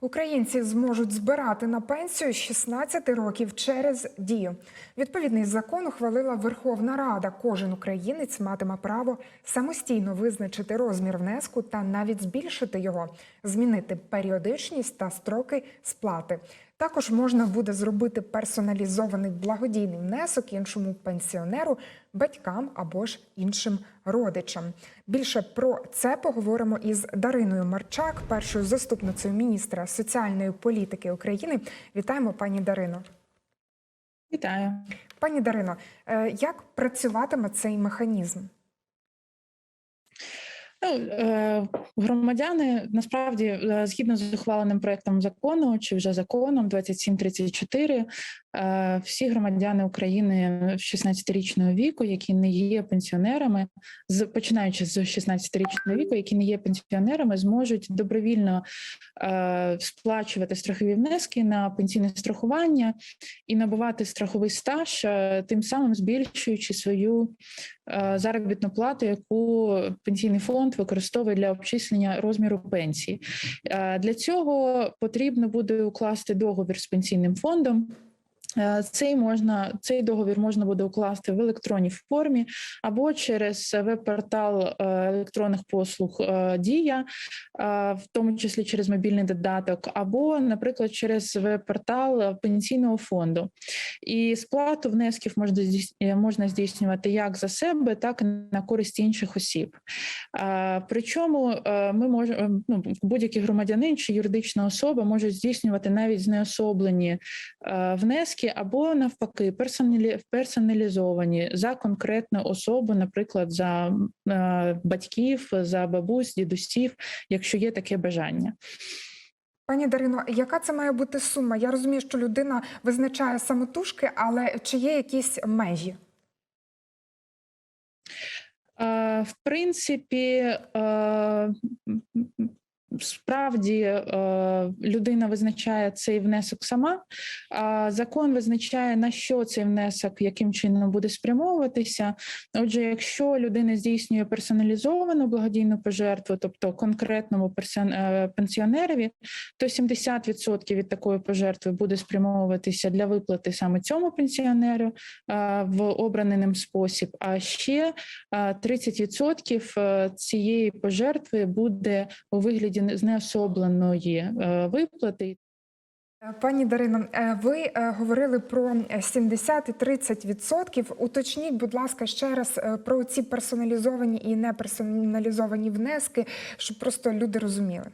Українці зможуть збирати на пенсію з 16 років через дію. Відповідний закон ухвалила Верховна Рада. Кожен українець матиме право самостійно визначити розмір внеску та навіть збільшити його, змінити періодичність та строки сплати. Також можна буде зробити персоналізований благодійний внесок іншому пенсіонеру, батькам або ж іншим родичам. Більше про це поговоримо із Дариною Марчак, першою заступницею міністра соціальної політики України. Вітаємо, пані Дарино. Вітаю. Пані Дарино, е, як працюватиме цей механізм? Е, громадяни насправді е, згідно з ухваленим проектом закону чи вже законом 2734, е, всі громадяни України 16-річного віку, які не є пенсіонерами, з починаючи з 16-річного віку, які не є пенсіонерами, зможуть добровільно е, сплачувати страхові внески на пенсійне страхування і набувати страховий стаж, е, тим самим збільшуючи свою е, заробітну плату, яку пенсійний фонд використовує для обчислення розміру пенсії. Е, Для цього потрібно буде укласти договір з пенсійним фондом. Е, Цей можна цей договір можна буде укласти в електронній формі або через веб-портал е, електронних послуг е, Дія, в тому числі через мобільний додаток, або, наприклад, через веб-портал пенсійного фонду. І сплату внесків можна можна здійснювати як за себе, так і на користь інших осіб. Причому ми можемо ну, будь-який громадянин чи юридична особа можуть здійснювати навіть знеособлені е, внески або навпаки персоналі, персоналізовані за конкретну особу, наприклад, за е, батьків, за бабусь, дідусів, якщо є таке бажання. Пані Дарино, яка це має бути сума? Я розумію, що людина визначає самотужки, але чи є якісь межі? Е, В принципі, е, справді е, людина визначає цей внесок сама. а Закон визначає на що цей внесок, яким чином буде спрямовуватися. Отже, якщо людина здійснює персоналізовану благодійну пожертву, тобто конкретному е, пенсіонерові, то 70% від такої пожертви буде спрямовуватися для виплати саме цьому пенсіонеру е, в обраний ним спосіб. А ще е, 30% е, цієї пожертви буде у вигляді знеособленої е, виплати. Е, Пані Дарино, е, ви говорили про е, 70 і 30 відсотків. Уточніть, будь ласка, ще раз про ці персоналізовані і неперсоналізовані внески, щоб просто люди розуміли.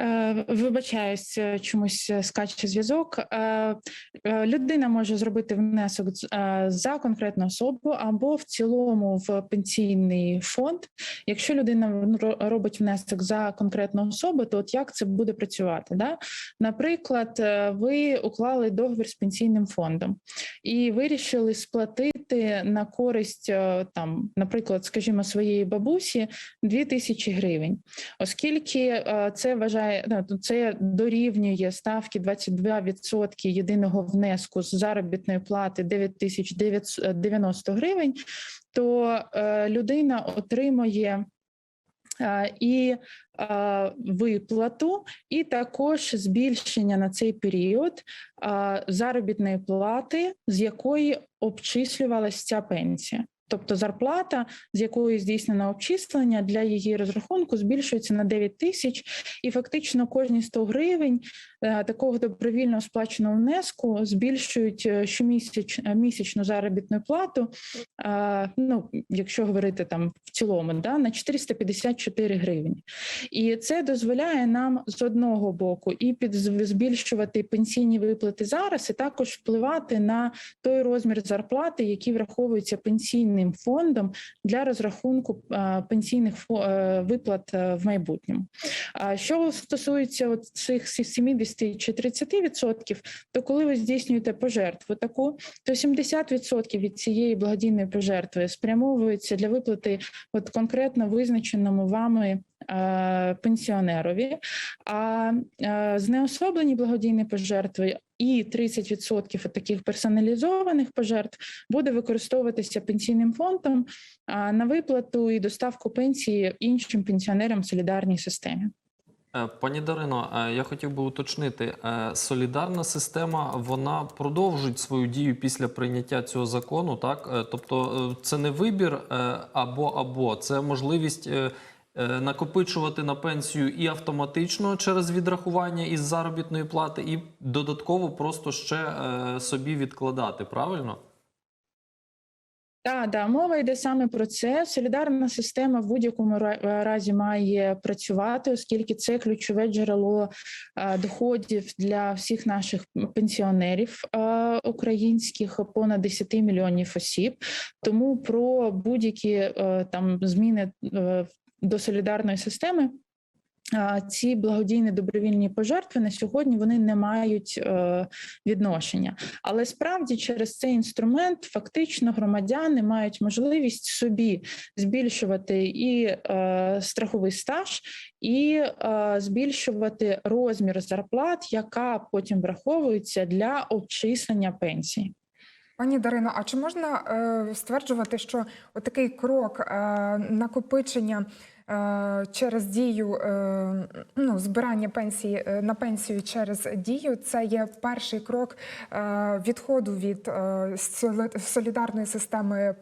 Е, Вибачаюсь, е, чомусь е, скаче зв'язок. Людина може зробити внесок за конкретну особу або в цілому в пенсійний фонд. Якщо людина ну, робить внесок за конкретну особу, то от як це буде працювати? Да? Наприклад, ви уклали договір з пенсійним фондом і вирішили сплатити на користь там, наприклад, скажімо, своєї бабусі 2000 гривень, оскільки це вважає ну, це дорівнює ставки 22% єдиного внеску з заробітної плати 9090 гривень, то е, людина отримує. е, І е, виплату, і також збільшення на цей період заробітної плати, з якої обчислювалася ця пенсія. Тобто зарплата, з якої здійснено обчислення для її розрахунку, збільшується на 9 тисяч, і фактично кожні 100 гривень такого добровільно сплаченого внеску збільшують е, щомісяч е, місячну заробітну плату. е, Ну, якщо говорити там в цілому, да, на 454 гривні. І це дозволяє нам з одного боку і під збільшувати пенсійні виплати зараз, і також впливати на той розмір зарплати, який враховується пенсійним фондом для розрахунку е, пенсійних е, виплат е, в майбутньому. А що стосується цих 70 чи 30 відсотків, то коли ви здійснюєте пожертву таку, то 70% від цієї благодійної пожертви спрямовується для виплати от конкретно визначеному вами е, пенсіонерові, а е, знеособлені благодійні пожертви і 30% таких персоналізованих пожертв буде використовуватися пенсійним фондом на виплату і доставку пенсії іншим пенсіонерам в солідарній системі. Е, Пані Дарино, е, я хотів би уточнити, е, солідарна система вона продовжить свою дію після прийняття цього закону, так? Тобто це не вибір або або, це можливість накопичувати на пенсію і автоматично через відрахування із заробітної плати, і додатково просто ще собі відкладати, правильно? Так, да, мова йде саме про це. Солідарна система в будь-якому разі має працювати, оскільки це ключове джерело е, доходів для всіх наших пенсіонерів е, українських, понад 10 мільйонів осіб. Тому про будь-які е, там зміни е, до солідарної системи. Ці благодійні добровільні пожертви на сьогодні вони не мають е, відношення. Але справді через цей інструмент фактично громадяни мають можливість собі збільшувати і е, страховий стаж, і е, збільшувати розмір зарплат, яка потім враховується для обчислення пенсії. Пані Дарино, а чи можна е, стверджувати, що отакий крок е, накопичення через дію е, ну, збирання пенсії е, на пенсію через дію це є перший крок е, відходу від е, солідарної системи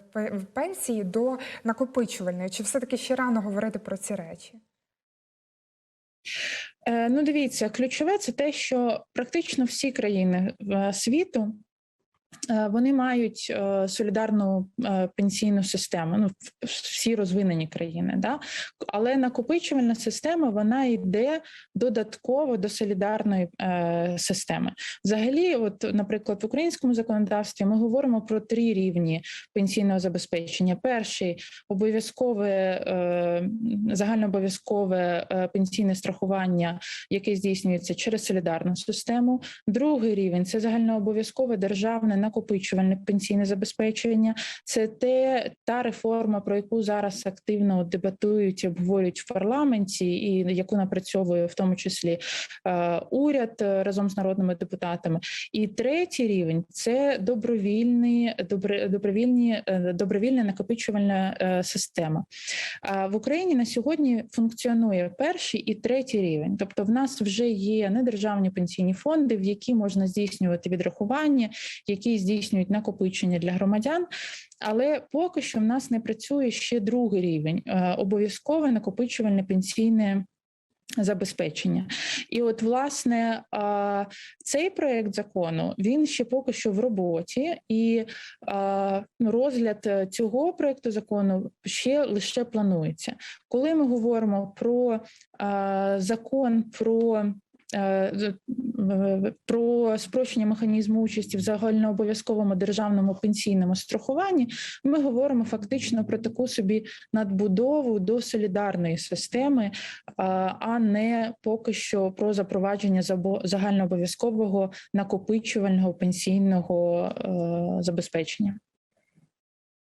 пенсії до накопичувальної? Чи все-таки ще рано говорити про ці речі? Е, Ну, дивіться, ключове це те, що практично всі країни е, світу. Е, Вони мають е, солідарну е, пенсійну систему, ну всі розвинені країни, да? але накопичувальна система вона йде додатково до солідарної системи. Взагалі, от, наприклад, в українському законодавстві ми говоримо про три рівні пенсійного забезпечення: перший обов'язкове загальнообов'язкове пенсійне страхування, яке здійснюється через солідарну систему. Другий рівень це загальнообов'язкове державне накопичувальне пенсійне забезпечення. Це те та реформа, про яку зараз активно дебатують обговорюють в парламенті, і яку напрацьовує в тому числі е, уряд разом з народними депутатами. І третій рівень це добровільні, добровільні, е, добровільна накопичувальна е, система. В Україні на сьогодні функціонує перший і третій рівень. Тобто, в нас вже є недержавні пенсійні фонди, в які можна здійснювати відрахування, які здійснюють накопичення для громадян. Але поки що в нас не працює ще другий рівень е, обов'язкове накопичувальне пенсійне. Забезпечення, і от власне цей проект закону він ще поки що в роботі, і ну, розгляд е, цього проекту закону ще лише планується. Коли ми говоримо про закон про про спрощення механізму участі в загальнообов'язковому державному пенсійному страхуванні, ми говоримо фактично про таку собі надбудову до солідарної системи, а, не поки що про запровадження загальнообов'язкового накопичувального пенсійного е, забезпечення.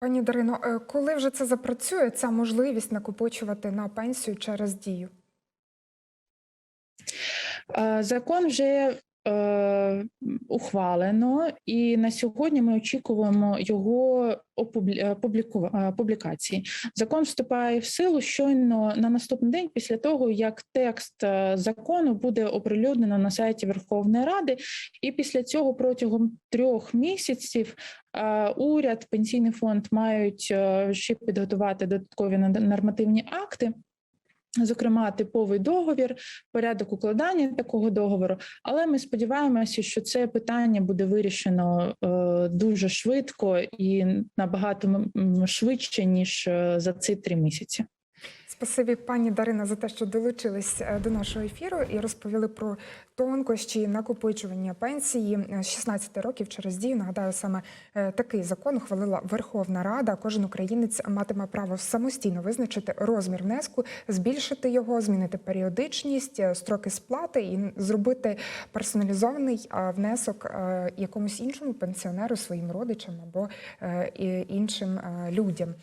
Пані Дарино, е, коли вже це запрацює, ця можливість накопичувати на пенсію через дію? Е, Закон вже е, ухвалено, і на сьогодні ми очікуємо його е, публікації. Закон вступає в силу щойно на наступний день після того, як текст закону буде оприлюднено на сайті Верховної Ради, і після цього протягом трьох місяців уряд, пенсійний фонд мають ще підготувати додаткові нормативні акти. Зокрема, типовий договір, порядок укладання такого договору. Але ми сподіваємося, що це питання буде вирішено е, дуже швидко і набагато швидше ніж е, за ці три місяці. Спасибі, пані Дарина, за те, що долучились е, до нашого ефіру і розповіли про тонкощі накопичування пенсії Е, з 16 років через дію. Нагадаю, саме е, такий закон ухвалила Верховна Рада. Кожен українець матиме право самостійно визначити розмір внеску, збільшити його, змінити періодичність, строки сплати і зробити персоналізований внесок якомусь іншому пенсіонеру, своїм родичам або іншим людям.